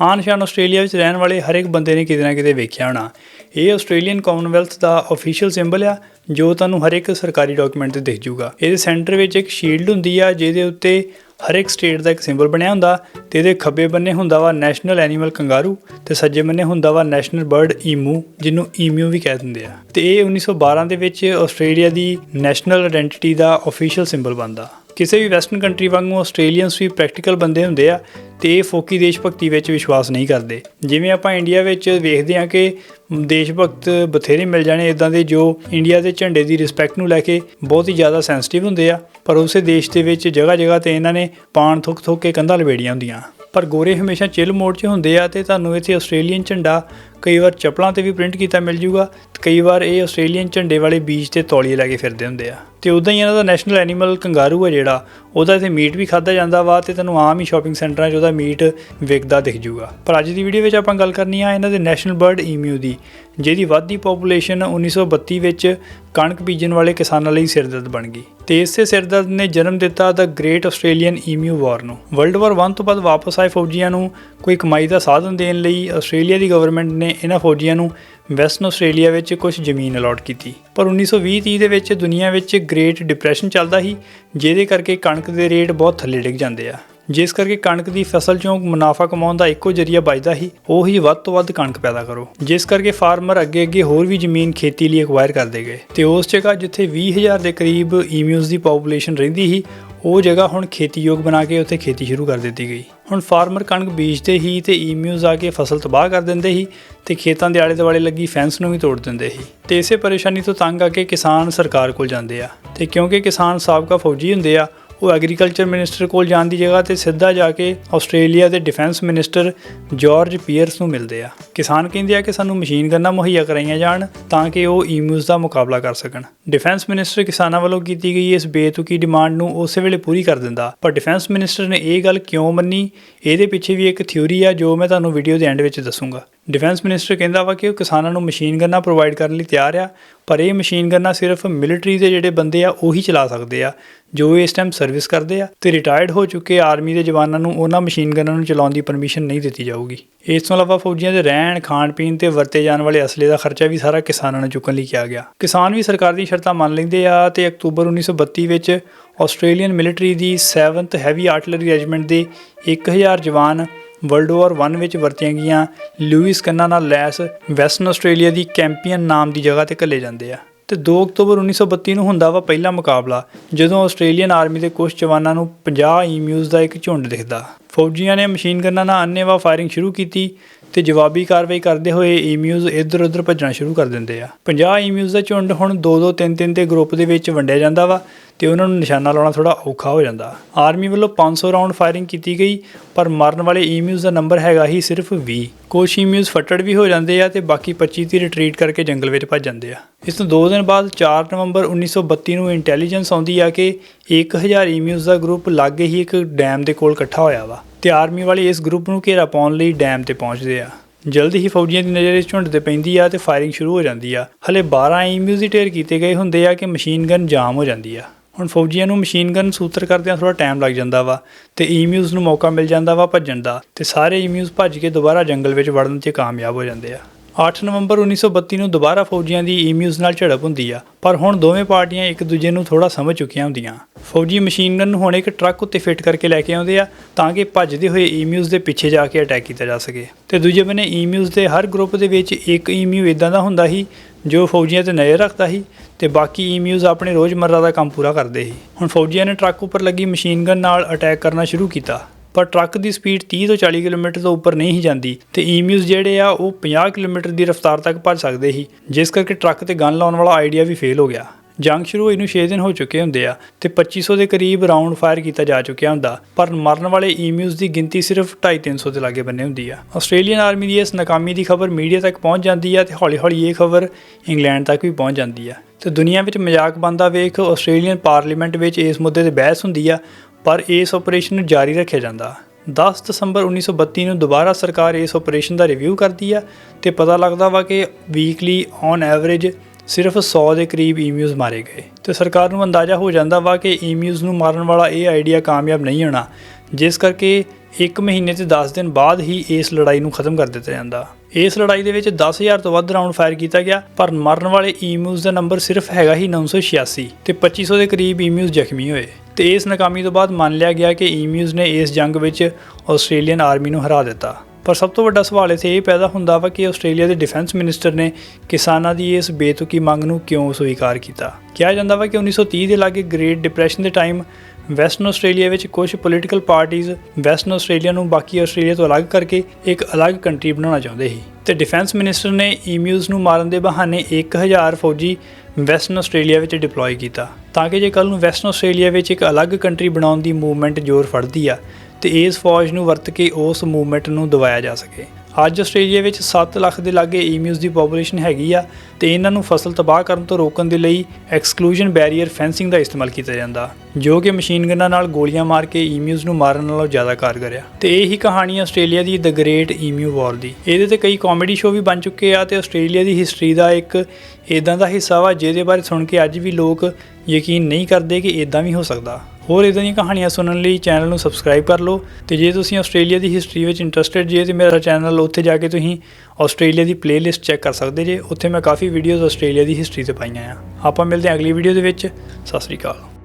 ਆਨ ਸ਼ਾਨ Australia ਵਿੱਚ ਰਹਿਣ ਵਾਲੇ ਹਰ ਇੱਕ ਬੰਦੇ ਨੇ ਕਿਤੇ ਨਾ ਕਿਤੇ ਵੇਖਿਆ ਹੋਣਾ। ਇਹ ਆਸਟ੍ਰੇਲੀਅਨ ਕਾਮਨਵੈਲਥ ਦਾ ਅਫੀਸ਼ੀਅਲ ਸਿੰਬਲ ਆ, ਜੋ ਤੁਹਾਨੂੰ ਹਰ ਇੱਕ ਸਰਕਾਰੀ ਡਾਕੂਮੈਂਟ ਤੇ ਦਿਖ ਜੂਗਾ ਇਹਦੇ ਸੈਂਟਰ ਵਿੱਚ ਇੱਕ ਸ਼ੀਲਡ ਹੁੰਦੀ ਆ, ਜਿਹਦੇ ਉੱਤੇ ਹਰ ਇੱਕ ਸਟੇਟ ਦਾ ਇੱਕ ਸਿੰਬਲ ਬਣਿਆ ਹੁੰਦਾ ਤੇ ਇਹਦੇ ਖੱਬੇ ਬੰਨੇ ਹੁੰਦਾ ਵਾ ਨੈਸ਼ਨਲ ਐਨੀਮਲ ਕੰਗਾਰੂ ਤੇ ਸੱਜੇ ਬੰਨੇ ਹੁੰਦਾ ਵਾ ਨੈਸ਼ਨਲ ਬਰਡ ਈਮੂ ਜਿਹਨੂੰ ਈਮੂ ਵੀ ਕਹਿ ਦਿੰਦੇ ਆ। ਤੇ ਇਹ 1912 ਦੇ ਵਿੱਚ ਆਸਟ੍ਰੇਲੀਆ ਦੀ ਨੈਸ਼ਨਲ ਆਇਡੈਂਟੀਟੀ ਦਾ ਅਫੀਸ਼ੀਅਲ ਸਿੰਬਲ ਬਣਦਾ। ਕਿਸੇ ਵੀ ਵੈਸਟਰਨ ਕੰਟਰੀ ਵਾਂਗੂ ਆਸਟ੍ਰੇਲੀਅਨਸ ਵੀ ਪ੍ਰੈਕਟੀਕਲ ਬੰਦੇ ਹੁੰਦੇ ਆ ਤੇ ਇਹ ਫੋਕੀ ਦੇਸ਼ ਭਗਤੀ ਵਿੱਚ ਵਿਸ਼ਵਾਸ ਨਹੀਂ ਕਰਦੇ। ਜਿਵੇਂ ਆਪਾਂ ਇੰਡੀਆ ਵਿੱਚ ਵੇਖਦੇ ਹਾਂ ਕਿ ਦੇਸ਼ ਭਗਤ ਬਥੇਰੇ ਮਿਲ ਜਾਣੇ ਇਦਾਂ ਦੇ ਜੋ ਇੰਡੀਆ ਦੇ ਝੰਡੇ ਦੀ ਰਿਸਪੈਕਟ ਨੂੰ ਲੈ ਕੇ ਬਹੁਤ ਹੀ ਜ਼ਿਆਦਾ ਸੈਂਸਿਟਿਵ ਹੁੰਦੇ ਆ, ਪਰ ਉਸੇ ਦੇਸ਼ ਦੇ ਵਿੱਚ ਜਗ੍ਹਾ ਜਗ੍ਹਾ ਤੇ ਇਹਨਾਂ ਨੇ ਪਾਣ ਥੁੱਕ ਥੁੱਕ ਕੇ ਕੰਧਾਂ ਲਵੇੜੀਆਂ ਹੁੰਦੀਆਂ। ਪਰ ਗੋਰੇ ਹਮੇਸ਼ਾ ਚਿਲ ਮੋਡ 'ਚ ਹੁੰਦੇ ਆ ਤੇ ਤੁਹਾਨੂੰ ਇੱਥੇ ਆਸਟ੍ਰੇਲੀਅਨ ਝੰਡਾ ਕਈ ਵਾਰ ਚੱਪਲਾਂ ਤੇ ਵੀ ਪ੍ਰਿੰਟ ਕੀਤਾ ਮਿਲ ਜੂਗਾ ਤੇ ਕਈ ਵਾਰ ਇਹ ਆਸਟ੍ਰੇਲੀਅਨ ਝੰਡੇ ਵਾਲੇ ਬੀਜ ਤੇ ਤੌਲੀਏ ਲੈ ਕੇ ਫਿਰਦੇ ਹੁੰਦੇ ਆ। ਤੇ ਉਦਾਂ ਹੀ ਇਹਨਾਂ ਦਾ ਨੈਸ਼ਨਲ ਐਨੀਮਲ ਕੰਗਾਰੂ ਆ ਜਿਹੜਾ, ਉਹਦਾ ਇੱਥੇ ਮੀਟ ਵੀ ਖਾਦਾ ਜਾਂਦਾ ਵਾ ਤੇ ਤੁਹਾਨੂੰ ਆਮ ਹੀ ਸ਼ਾਪਿੰਗ ਸੈਂਟਰਾਂ 'ਚ ਉਹਦਾ ਮੀਟ ਵਿਕਦਾ ਦਿਖ ਜੂਗਾ। ਪਰ ਅੱਜ ਦੀ ਵੀਡੀਓ ਵਿੱਚ ਆਪਾਂ ਗੱਲ ਕਰਨੀ ਆ ਇਹਨਾਂ ਦੇ ਨੈਸ਼ਨਲ ਬਰਡ ਈਮਿਊ ਦੀ, ਜਿਹਦੀ ਵੱਧਦੀ ਪੋਪੂਲੇਸ਼ਨ 1932 ਵਿੱਚ ਕਣਕ ਬੀਜਣ ਵਾਲੇ ਕਿਸਾਨਾਂ ਲਈ ਸਿਰਦਰਦ ਬਣ ਗਈ। ਤੇ ਇਸੇ ਸਿਰਦਰਦ ਨੇ ਜਨਮ ਦਿੱਤਾ ਦਾ ਗ੍ਰੇਟ ਆਸਟ੍ਰੇਲੀਅਨ ਈਮਿਊ ਵਾਰ ਨੂੰ। ਵਰਲਡ ਵਾਰ 1 ਤੋਂ ਬਾਅਦ ਵਾਪਸ ਆਏ ਫੌਜੀਆਂ ਨੂੰ ਕੋਈ ਕਮਾਈ ਦਾ ਸਾਧਨ ਦੇਣ ਲਈ ਆਸਟ੍ਰੇਲੀਆ ਦੀ ਗਵਰਨਮੈਂਟ ਨੇ ਇਹਨਾਂ ਫੌਜੀਆਂ ਨੂੰ ਵੈਸਟਰਨ ਆਸਟ੍ਰੇਲੀਆ ਵਿੱਚ ਕੁਝ ਜ਼ਮੀਨ ਅਲਾਟ ਕੀਤੀ। ਪਰ 1920-30 ਦੇ ਵਿੱਚ ਦੁਨੀਆ ਵਿੱਚ ਗ੍ਰੇਟ ਡਿਪਰੈਸ਼ਨ ਚੱਲਦਾ ਸੀ, ਜਿਹਦੇ ਕਰਕੇ ਕਣਕ ਦੇ ਰੇਟ ਬਹੁਤ ਥੱਲੇ ਡਿੱਗ ਜਾਂਦੇ ਆ। ਜਿਸ ਕਰਕੇ ਕਣਕ ਦੀ ਫਸਲ ਚੋਂ ਮੁਨਾਫਾ ਕਮਾਉਣ ਦਾ ਇੱਕੋ ਜਰੀਆ ਬਚਦਾ ਸੀ, ਉਹ ਹੀ ਵੱਧ ਤੋਂ ਵੱਧ ਕਣਕ ਪੈਦਾ ਕਰੋ। ਜਿਸ ਕਰਕੇ ਫਾਰਮਰ ਅੱਗੇ ਅੱਗੇ ਹੋਰ ਵੀ ਜ਼ਮੀਨ ਖੇਤੀ ਲਈ ਐਕਵਾਇਰ ਕਰਦੇ ਗਏ। ਤੇ ਉਸ ਜਗ੍ਹਾ ਜਿੱਥੇ 20000 ਦੇ ਕਰੀਬ ਈਮਿਊਜ਼ ਦੀ ਪੋਪੂਲੇਸ਼ਨ ਰਹਿੰਦੀ ਸੀ, ਉਹ ਜਗ੍ਹਾ ਹੁਣ ਖੇਤੀਯੋਗ ਬਣਾ ਕੇ ਉੱਥੇ ਖੇਤੀ ਸ਼ੁਰੂ ਕਰ ਦਿੱਤੀ ਗਈ। ਹੁਣ ਫਾਰਮਰ ਕਣਕ ਬੀਜਦੇ ਹੀ ਤੇ ਈਮਿਊਜ਼ ਆ ਕੇ ਫਸਲ ਤਬਾਹ ਕਰ ਦਿੰਦੇ ਸੀ ਤੇ ਖੇਤਾਂ ਦੇ ਆਲੇ ਦੁਆਲੇ ਲੱਗੀ ਫੈਂਸ ਨੂੰ ਵੀ ਤੋੜ ਦਿੰਦੇ ਸੀ ਤੇ ਇਸੇ ਪਰੇਸ਼ਾਨੀ ਤੋਂ ਤੰਗ ਆ ਕੇ ਕਿਸਾਨ ਸਰਕਾਰ ਕੋਲ ਜਾਂਦੇ ਆ। ਤੇ ਕਿਉਂਕਿ ਕਿਸਾਨ ਸਾਬਕਾ ਫੌਜੀ ਹੁੰਦੇ ਆ ਉਹ ਐਗਰੀਕਲਚਰ ਮਿਨਿਸਟਰ ਕੋਲ ਜਾਣ ਦੀ ਜਗ੍ਹਾ ਤੇ ਸਿੱਧਾ ਜਾ ਕੇ ਆਸਟ੍ਰੇਲੀਆ ਦੇ ਡਿਫੈਂਸ ਮਿਨਿਸਟਰ ਜਾਰਜ ਪੀਅਰਸ ਨੂੰ ਮਿਲਦੇ ਆ। ਕਿਸਾਨ ਕਹਿੰਦੇ ਆ ਕਿ ਸਾਨੂੰ ਮਸ਼ੀਨ ਗੰਨਾਂ ਮੁਹੱਈਆ ਕਰਾਈਆਂ ਜਾਣ ਤਾਂ ਕਿ ਉਹ ਈਮਿਊਜ਼ ਦਾ ਮੁਕਾਬਲਾ ਕਰ ਸਕਣ। ਡਿਫੈਂਸ ਮਿਨਿਸਟਰ ਕਿਸਾਨਾਂ ਵੱਲੋਂ ਕੀਤੀ ਗਈ ਇਸ ਬੇਤੁਕੀ ਡਿਮਾਂਡ ਨੂੰ ਉਸੇ ਵੇਲੇ ਪੂਰੀ ਕਰ ਦਿੰਦਾ। ਪਰ ਡਿਫੈਂਸ ਮਿਨਿਸਟਰ ਨੇ ਇਹ ਗੱਲ ਕਿਉਂ ਮੰਨੀ? ਇਹਦੇ ਪਿੱਛੇ ਵੀ ਇੱਕ ਥਿਊਰੀ ਆ ਜੋ ਮੈਂ ਤੁਹਾਨੂੰ ਵੀਡੀਓ ਦੇ ਐਂਡ ਵਿੱਚ ਦੱਸੂਗਾ। ਡਿਫੈਂਸ ਮਿਨਿਸਟਰ ਕਹਿੰਦਾ ਵਾ ਕਿ ਉਹ ਕਿਸਾਨਾਂ ਨੂੰ ਮਸ਼ੀਨ ਗੰਨਾ ਪ੍ਰੋਵਾਈਡ ਕਰਨ ਲਈ ਤਿਆਰ ਆ, ਪਰ ਇਹ ਮਸ਼ੀਨ ਗੰਨਾ ਸਿਰਫ ਮਿਲਟਰੀ ਦੇ ਜਿਹੜੇ ਬੰਦੇ ਆ, ਉਹੀ ਚਲਾ ਸਕਦੇ ਆ, ਜੋ ਇਸ ਟਾਈਮ ਸਰਵਿਸ ਕਰਦੇ ਆ ਤੇ ਰਿਟਾਇਰਡ ਹੋ ਚੁੱਕੇ ਆਰਮੀ ਦੇ ਜਵਾਨਾਂ ਨੂੰ ਉਹਨਾਂ ਮਸ਼ੀਨ ਗੰਨਾਂ ਨੂੰ ਚਲਾਉਣ ਦੀ ਪਰਮਿਸ਼ਨ ਨਹੀਂ ਦਿੱਤੀ ਜਾਊਗੀ। ਇਸ ਤੋਂ ਇਲਾਵਾ ਫੌਜੀਆਂ ਦੇ ਰਹਿਣ, ਖਾਣ ਪੀਣ ਤੇ ਵਰਤੇ ਜਾਣ ਵਾਲੇ ਅਸਲੇ ਦਾ ਖਰਚਾ ਵੀ ਸਾਰਾ ਕਿਸਾਨਾਂ ਨੂੰ ਚੁੱਕਣ ਲਈ ਕਿਹਾ ਗਿਆ। ਕਿਸਾਨ ਵੀ ਸਰਕਾਰ ਦੀਆਂ ਸ਼ਰਤਾਂ ਮੰਨ ਲੈਂਦੇ ਆ ਤੇ ਅਕਤੂਬਰ 1932 ਵਿੱਚ ਆਸਟ੍ਰੇਲੀਅਨ ਮਿਲਟਰੀ ਦੀ 7th ਹੈਵੀ ਆਰਟਲਰੀ ਰੈਜੀਮੈਂਟ ਦੇ 1000 ਜਵਾਨ ਵਰਲਡ ਵਾਰ 1 ਵਿੱਚ ਵਰਤੀਆਂ ਗਈਆਂ ਲੂਇਸ ਕੰਨਾ ਨਾਲ ਲੈਸ ਵੈਸਟਰਨ ਆਸਟ੍ਰੇਲੀਆ ਦੀ ਕੈਂਪੀਅਨ ਨਾਮ ਦੀ ਜਗ੍ਹਾ ਤੇ ਘੱਲੇ ਜਾਂਦੇ ਆ। ਤੇ 2 ਅਕਤੂਬਰ 1932 ਨੂੰ ਹੁੰਦਾ ਵਾ ਪਹਿਲਾ ਮੁਕਾਬਲਾ, ਜਦੋਂ ਆਸਟ੍ਰੇਲੀਅਨ ਆਰਮੀ ਦੇ ਕੁਝ ਜਵਾਨਾਂ ਨੂੰ 50 ਈਮਿਊਜ਼ ਦਾ ਇੱਕ ਝੁੰਡ ਦਿਖਦਾ। ਫੌਜੀਆਂ ਨੇ ਮਸ਼ੀਨ ਗੰਨਾਂ ਨਾਲ ਅੰਨੇਵਾਹ ਫਾਇਰਿੰਗ ਸ਼ੁਰੂ ਕੀਤੀ ਤੇ ਜਵਾਬੀ ਕਾਰਵਾਈ ਕਰਦੇ ਹੋਏ ਈਮਿਊਜ਼ ਇੱਧਰ ਉੱਧਰ ਭੱਜਣਾ ਸ਼ੁਰੂ ਕਰ ਦਿੰਦੇ ਆ। 50 ਈਮਿਊਜ਼ ਦਾ ਝੁੰਡ ਹੁਣ 2-2 3-3 ਦੇ ਗਰੁੱਪ ਦੇ ਵਿੱਚ ਵੰਡਿਆ ਜਾਂਦਾ ਵਾ ਤੇ ਉਹਨਾਂ ਨੂੰ ਨਿਸ਼ਾਨਾ ਲਾਉਣਾ ਥੋੜਾ ਔਖਾ ਹੋ ਜਾਂਦਾ। ਆਰਮੀ ਵੱਲੋਂ 500 ਰਾਉਂਡ ਫਾਇਰਿੰਗ ਕੀਤੀ ਗਈ, ਪਰ ਮਰਨ ਵਾਲੇ ਈਮਿਊਜ਼ ਦਾ ਨੰਬਰ ਹੈਗਾ ਹੀ ਸਿਰਫ 20 ਕੁਝ ਈਮਿਊਜ਼ ਫੱਟੜ ਵੀ ਹੋ ਜਾਂਦੇ ਆ ਤੇ ਬਾਕੀ 25 ਦੀ ਰਿਟਰੀਟ ਕਰਕੇ ਜੰਗਲ ਵਿੱਚ ਭੱਜ ਜਾਂਦੇ ਆ। ਇਸ ਤੋਂ 2 ਦਿਨ ਬਾਅਦ 4 ਨਵੰਬਰ 1932 ਨੂੰ ਇੰਟੈਲੀਜੈਂਸ ਆਉਂਦੀ ਆ ਕਿ 1000 ਈਮਿਊਜ਼ ਦਾ ਗਰੁੱਪ ਲਾਗੇ ਹੀ ਇੱਕ ਡੈਮ ਦੇ ਕੋਲ ਇਕੱਠਾ ਹੋਇਆ ਵਾ। ਤੇ ਆਰਮੀ ਵਾਲੇ ਇਸ ਗਰੁੱਪ ਨੂੰ ਘੇਰਾ ਪਾਉਣ ਲਈ ਡੈਮ ਤੇ ਪਹੁੰਚਦੇ ਆ। ਜਲਦੀ ਹੀ ਫੌਜੀਆਂ ਦੀ ਨਜ਼ਰ ਇਸ ਝੁੰਡ ਤੇ ਪੈਂਦੀ ਆ ਤੇ ਫਾਇਰਿੰਗ ਸ਼ੁਰੂ ਹੋ ਜਾਂਦੀ ਆ। ਹਲੇ 12 ਈਮਿਊਜ਼ ਹੀ ਢੇਰ ਕੀਤੇ ਗਏ ਹੁੰਦੇ ਆ ਕਿ ਮਸ਼ੀਨ ਗਨ ਜਾਮ ਹੋ ਜਾਂਦੀ ਆ। ਹੁਣ ਫੌਜੀਆਂ ਨੂੰ ਮਸ਼ੀਨ ਗਨ ਸੂਤਰ ਕਰਦਿਆਂ ਥੋੜਾ ਟਾਈਮ ਲੱਗ ਜਾਂਦਾ ਵਾ ਤੇ ਈਮਿਊਜ਼ ਨੂੰ ਮੌਕਾ ਮਿਲ ਜਾਂਦਾ ਵਾ ਭੱਜਣ ਦਾ ਤੇ ਸਾਰੇ ਈਮਿਊਜ਼ ਭੱਜ ਕੇ ਦੁਬਾਰਾ ਜੰਗਲ ਵਿੱਚ ਵੜਨ 'ਚ ਕਾਮਯਾਬ ਹੋ ਜਾਂਦੇ ਆ। 8 ਨਵੰਬਰ 1932 ਨੂੰ ਦੁਬਾਰਾ ਫੌਜੀਆਂ ਦੀ ਈਮਿਊਜ਼ ਨਾਲ ਝੜਪ ਹੁੰਦੀ ਆ, ਪਰ ਹੁਣ ਦੋਵੇਂ ਪਾਰਟੀਆਂ ਇੱਕ ਦੂਜੇ ਨੂੰ ਥੋੜਾ ਸਮਝ ਚੁੱਕੀਆਂ ਹੁੰਦੀਆਂ। ਫੌਜੀ ਮਸ਼ੀਨ ਗਨ ਨੂੰ ਹੁਣ ਇੱਕ ਟਰੱਕ ਉੱਤੇ ਫਿੱਟ ਕਰਕੇ ਲੈ ਕੇ ਆਉਂਦੇ ਆ, ਤਾਂ ਕਿ ਭੱਜਦੇ ਹੋਏ ਈਮਿਊਜ਼ ਦੇ ਪਿੱਛੇ ਜਾ ਕੇ ਅਟੈਕ ਕੀਤਾ ਜਾ ਸਕੇ। ਤੇ ਦੂਜੇ ਬੰਨੇ ਈਮਿਊਜ਼ ਦੇ ਹਰ ਗਰੁੱਪ ਦੇ ਵਿੱਚ ਇੱਕ ਈਮਿਊ ਇਦਾਂ ਦਾ ਹੁੰਦਾ ਸੀ, ਜੋ ਫੌਜੀਆਂ ਤੇ ਨਜ਼ਰ ਰੱਖਦਾ ਸੀ ਤੇ ਬਾਕੀ ਈਮਿਊਜ਼ ਆਪਣੇ ਰੋਜ਼ਮਰਰਾ ਦਾ ਕੰਮ ਪੂਰਾ ਕਰਦੇ ਸੀ। ਹੁਣ ਫੌਜੀਆਂ ਨੇ ਟਰੱਕ ਉੱਪਰ ਲੱਗੀ ਮਸ਼ੀਨ ਗਨ ਨਾਲ ਅਟੈਕ ਕਰਨਾ ਸ਼ੁਰੂ ਕੀਤਾ। ਪਰ ਟਰੱਕ ਦੀ ਸਪੀਡ 30 ਤੋਂ 40 ਕਿਲੋਮੀਟਰ ਤੋਂ ਉੱਪਰ ਨਹੀਂ ਹੀ ਜਾਂਦੀ ਤੇ ਈਮਿਊਜ਼ ਜਿਹੜੇ ਆ ਉਹ 50 ਕਿਲੋਮੀਟਰ ਦੀ ਰਫ਼ਤਾਰ ਤੱਕ ਭੱਜ ਸਕਦੇ ਸੀ, ਜਿਸ ਕਰਕੇ ਟਰੱਕ ਤੇ ਗਨ ਲਾਉਣ ਵਾਲਾ ਆਈਡੀਆ ਵੀ ਫੇਲ ਹੋ ਗਿਆ। ਜੰਗ ਸ਼ੁਰੂ ਹੋਈ ਨੂੰ 6 ਦਿਨ ਹੋ ਚੁੱਕੇ ਹੁੰਦੇ ਆ ਤੇ 2500 ਦੇ ਕਰੀਬ ਰਾਉਂਡ ਫਾਇਰ ਕੀਤਾ ਜਾ ਚੁੱਕਿਆ ਹੁੰਦਾ, ਪਰ ਮਰਨ ਵਾਲੇ ਈਮਿਊਜ਼ ਦੀ ਗਿਣਤੀ ਸਿਰਫ 250-300 ਦੇ ਲਾਗੇ ਬੰਨੇ ਹੁੰਦੀ ਆ। ਆਸਟ੍ਰੇਲੀਅਨ ਆਰਮੀ ਦੀ ਇਸ ਨਾਕਾਮੀ ਦੀ ਖਬਰ ਮੀਡੀਆ ਤੱਕ ਪਹੁੰਚ ਜਾਂਦੀ ਆ ਤੇ ਹੌਲੀ-ਹੌਲੀ ਇਹ ਖਬਰ ਇੰਗਲੈਂਡ ਤੱਕ ਵੀ ਪਹੁੰਚ ਜਾਂਦੀ ਆ। ਤੇ ਦੁਨੀਆ ਵਿੱਚ ਮਜ਼ਾਕ ਬੰਦਾ ਵੇਖ ਆਸਟ੍ਰੇਲੀਅਨ ਪਾਰਲੀਮੈਂਟ ਵਿੱਚ ਇਸ ਮੁੱਦੇ ਤੇ ਬਹਿਸ ਹੁੰਦੀ ਆ ਪਰ ਇਸ ਆਪਰੇਸ਼ਨ ਨੂੰ ਜਾਰੀ ਰੱਖਿਆ ਜਾਂਦਾ। 10 ਦਸੰਬਰ 1932 ਨੂੰ ਦੁਬਾਰਾ ਸਰਕਾਰ ਇਸ ਆਪਰੇਸ਼ਨ ਦਾ ਰਿਵਿਊ ਕਰਦੀ ਆ ਤੇ ਪਤਾ ਲੱਗਦਾ ਵਾ ਕਿ ਵੀਕਲੀ ਔਨ ਐਵਰੇਜ ਸਿਰਫ 100 ਦੇ ਕਰੀਬ ਈਮਿਊਜ਼ ਮਾਰੇ ਗਏ। ਤੇ ਸਰਕਾਰ ਨੂੰ ਅੰਦਾਜ਼ਾ ਹੋ ਜਾਂਦਾ ਵਾ ਕਿ ਈਮਿਊਜ਼ ਨੂੰ ਮਾਰਨ ਵਾਲਾ ਇਹ ਆਈਡੀਆ ਕਾਮਯਾਬ ਨਹੀਂ ਹੋਣਾ, ਜਿਸ ਕਰਕੇ 1 ਮਹੀਨੇ ਤੇ 10 ਦਿਨ ਬਾਅਦ ਹੀ ਇਸ ਲੜਾਈ ਨੂੰ ਖਤਮ ਕਰ ਦਿੱਤਾ ਜਾਂਦਾ। ਇਸ ਲੜਾਈ ਦੇ ਵਿੱਚ 10000 ਤੋਂ ਵੱਧ ਰਾਉਂਡ ਫਾਇਰ ਕੀਤਾ ਗਿਆ, ਪਰ ਮਰਨ ਵਾਲੇ ਈਮਿਊਜ਼ ਦਾ ਨੰਬਰ ਸਿਰਫ ਹੈਗਾ ਹੀ 986 ਤੇ 2500 ਦੇ ਕਰੀਬ ਈਮਿਊਜ਼ ਜ਼ਖਮੀ ਹੋਏ। ਤੇ ਇਸ ਨਾਕਾਮੀ ਤੋਂ ਬਾਅਦ ਮੰਨ ਲਿਆ ਗਿਆ ਕਿ ਈਮਿਊਜ਼ ਨੇ ਇਸ ਜੰਗ ਵਿੱਚ ਆਸਟ੍ਰੇਲੀਅਨ ਆਰਮੀ ਨੂੰ ਹਰਾ ਦਿੱਤਾ। ਪਰ ਸਭ ਤੋਂ ਵੱਡਾ ਸਵਾਲ ਇੱਥੇ ਇਹ ਪੈਦਾ ਹੁੰਦਾ ਵਾ ਕਿ ਆਸਟ੍ਰੇਲੀਆ ਦੇ ਡਿਫੈਂਸ ਮਿਨਿਸਟਰ ਨੇ ਕਿਸਾਨਾਂ ਦੀ ਇਸ ਬੇਤੁਕੀ ਮੰਗ ਨੂੰ ਕਿਉਂ ਸਵੀਕਾਰ ਕੀਤਾ? ਕਿਹਾ ਜਾਂਦਾ ਵਾ ਕਿ 1930 ਦੇ ਲਾਗੇ ਗ੍ਰੇਟ ਡਿਪਰੈਸ਼ਨ ਦੇ ਟਾਈਮ ਵੈਸਟਰਨ ਆਸਟ੍ਰੇਲੀਆ ਵਿੱਚ ਕੁਝ ਪੋਲੀਟੀਕਲ ਪਾਰਟੀਆਂ ਵੈਸਟਰਨ ਆਸਟ੍ਰੇਲੀਆ ਨੂੰ ਬਾਕੀ ਆਸਟ੍ਰੇਲੀਆ ਤੋਂ ਅਲੱਗ ਕਰਕੇ ਇੱਕ ਅਲੱਗ ਕੰਟਰੀ ਬਣਾਉਣਾ ਚਾਹੁੰਦੇ ਸੀ। ਤੇ ਡਿਫੈਂਸ ਮਿਨਿਸਟਰ ਨੇ ਈਮਿਊਜ਼ ਨੂੰ ਮਾਰਨ ਦੇ ਬਹਾਨੇ 1000 ਫੌਜੀ ਵੈਸਟਰਨ ਆਸਟ੍ਰੇਲੀਆ ਵਿੱਚ ਡਿਪਲੋਏ ਕੀਤਾ। ਤਾਂ ਕਿ ਜੇ ਕੱਲ ਨੂੰ ਵੈਸਟਰਨ ਆਸਟ੍ਰੇਲੀਆ ਵਿੱਚ ਇੱਕ ਅਲੱਗ ਕੰਟਰੀ ਬਣਾਉਣ ਦੀ ਮੂਵਮੈਂਟ ਜ਼ੋਰ ਫੜਦੀ ਆ, ਤੇ ਇਸ ਫੌਜ ਨੂੰ ਵਰਤ ਕੇ ਉਸ ਮੂਵਮੈਂਟ ਨੂੰ ਦਬਾਇਆ ਜਾ ਸਕੇ। ਅੱਜ ਆਸਟ੍ਰੇਲੀਆ ਵਿੱਚ 7 ਲੱਖ ਦੇ ਲਾਗੇ ਈਮਿਊਜ਼ ਦੀ ਪੋਪੂਲੇਸ਼ਨ ਹੈਗੀ ਆ ਤੇ ਇਹਨਾਂ ਨੂੰ ਫਸਲ ਤਬਾਹ ਕਰਨ ਤੋਂ ਰੋਕਣ ਦੇ ਲਈ ਐਕਸਕਲੂਜਨ ਬੈਰੀਅਰ ਫੈਂਸਿੰਗ ਦਾ ਇਸਤੇਮਾਲ ਕੀਤਾ ਜਾਂਦਾ, ਜੋ ਕਿ ਮਸ਼ੀਨ ਗਨਾਂ ਨਾਲ ਗੋਲੀਆਂ ਮਾਰ ਕੇ ਈਮਿਊਜ਼ ਨੂੰ ਮਾਰਨ ਨਾਲੋਂ ਜ਼ਿਆਦਾ ਕਾਰਗਰ ਆ। ਤੇ ਇਹ ਹੀ ਕਹਾਣੀ ਆਸਟ੍ਰੇਲੀਆ ਦੀ ਦ ਗ੍ਰੇਟ ਈਮਿਊ ਵਾਰ ਦੀ। ਇਹਦੇ ਤੇ ਕਈ ਕਾਮੇਡੀ ਸ਼ੋਅ ਵੀ ਬਣ ਚੁੱਕੇ ਆ ਤੇ ਆਸਟ੍ਰੇਲੀਆ ਦੀ ਹਿਸਟਰੀ ਦਾ ਇੱਕ ਇਦਾਂ ਦਾ ਹਿੱਸਾ ਵਾ, ਜਿਹਦੇ ਬਾਰੇ ਸੁਣ ਕੇ ਅੱਜ ਵੀ ਲੋਕ ਯਕੀਨ ਨਹੀਂ ਕਰਦੇ ਕਿ ਇਦਾਂ ਵੀ ਹੋ ਸਕਦਾ। ਹੋਰ ਇਦਾਂ ਦੀਆਂ ਕਹਾਣੀਆਂ ਸੁਣਨ ਲਈ ਚੈਨਲ ਨੂੰ ਸਬਸਕ੍ਰਾਈਬ ਕਰ ਲਓ ਤੇ ਜੇ ਤੁਸੀਂ ਆਸਟ੍ਰੇਲੀਆ ਦੀ ਹਿਸਟਰੀ ਵਿੱਚ ਇੰਟਰਸਟਿਡ ਜੇ ਤੇ ਮੇਰਾ ਚੈਨਲ ਉੱਥੇ ਜਾ ਕੇ ਤੁਸੀਂ ਆਸਟ੍ਰੇਲੀਆ ਦੀ ਪਲੇਲਿਸਟ ਚੈੱਕ ਕਰ ਸਕਦੇ ਜੇ। ਉੱਥੇ ਮੈਂ ਕਾਫੀ ਵੀਡੀਓਜ਼ ਆਸਟ੍ਰੇਲੀਆ ਦੀ ਹਿਸਟਰੀ ਤੇ ਪਾਈਆਂ ਆ। ਆਪਾਂ ਮਿਲਦੇ ਹਾਂ ਅਗਲੀ ਵੀਡੀਓ ਦੇ ਵਿੱਚ। ਸਤਿ ਸ੍ਰੀ ਅਕਾਲ।